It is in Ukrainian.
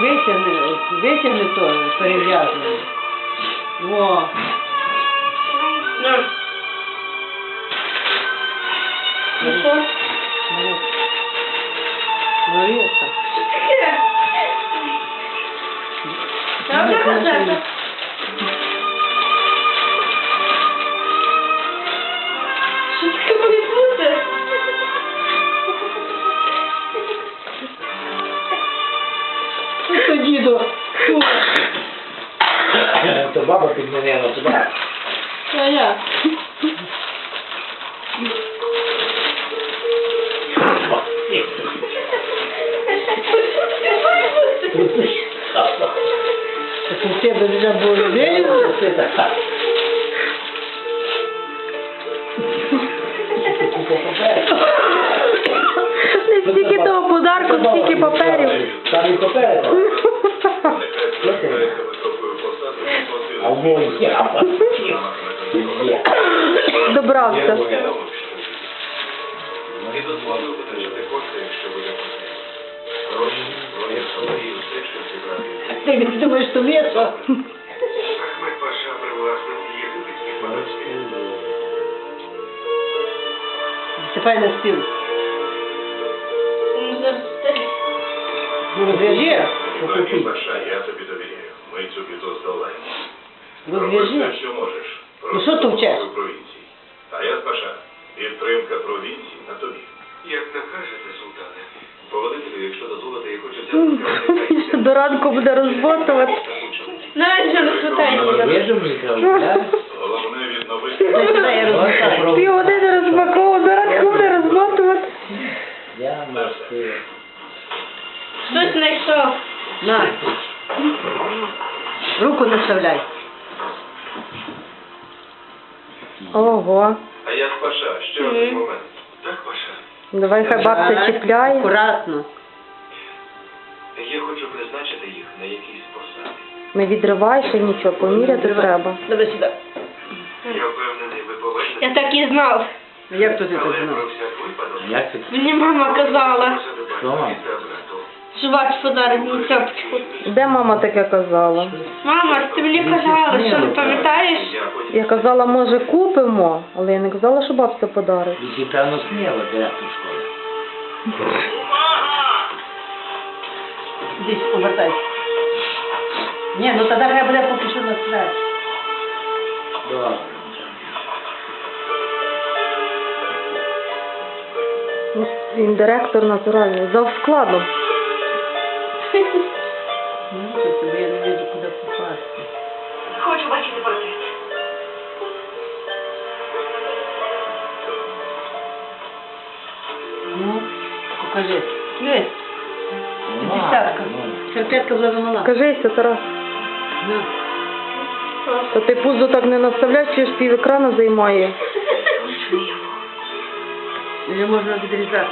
витягни, витягни то перев'язане. Во. На. Ну що? Ну, Маріса. Таке. Добре, Газета. Що баба підмінила туди. А я. Так у тебе вже було вірно? Не стільки того подарку, стільки паперів. Там і папери. А в мої я. Є. Добрався. Не дозволив витрачати кошти, якщо ви не хочете. Гроші, зброя, солові, все, що зібрати. Ти думаєш, що весело? Ахмед Паша привласнив єгипетські податки. Сипай на стіл. Ну, зараз те. Ну, розв'яжи. Ібрагім Паша, я тобі довіряю. Ми цю біду здолаємо. Роби Розв'яжи. що можеш. Ну, що ти провінції. А я Паша. Підтримка провінції на тобі. Як накажете, султане. Поводителю, якщо дозволите, я хочу взяти До ранку буде розботувати. Навіть вже не так? Головне відновити. Півгодини розпаковував, до ранку буде розботувати. Я мастив. Хтось знайшов. На. Руку наставляй. Ого. А я Паша. Ще Мгм. один момент. Так, Паша. Давай хай бабця чіпляє. Акуратно. Я хочу призначити їх на якісь посади. Не відривай ще нічого, поміряти треба. Давай сюди. Я впевнений, ви повинні. Я так і знав. Як Але так знав? Як це? Мені мама казала, Що, мам? Що ваш подарок мені. Де мама таке казала? Мама, ти мені казала, що не пам'ятаєш? Я казала, може купимо, але я не казала, що бабця подарить. І певно сміло директор школи. Десь повертайся. Ні, ну тоді треба буде поки що. Добре. Ну, Він директор натуральний, за складом. Ну, це тобі я не вижу, куди попасти. Хочу бачити портрет. Ну, покажи. Дивись, Ну, десятка. ну. Шерпетка була замала. Кажися, Тарас, Ну, то ти пузо так не наставляєш, чи ж пів екрана займає. вже можна відрізати.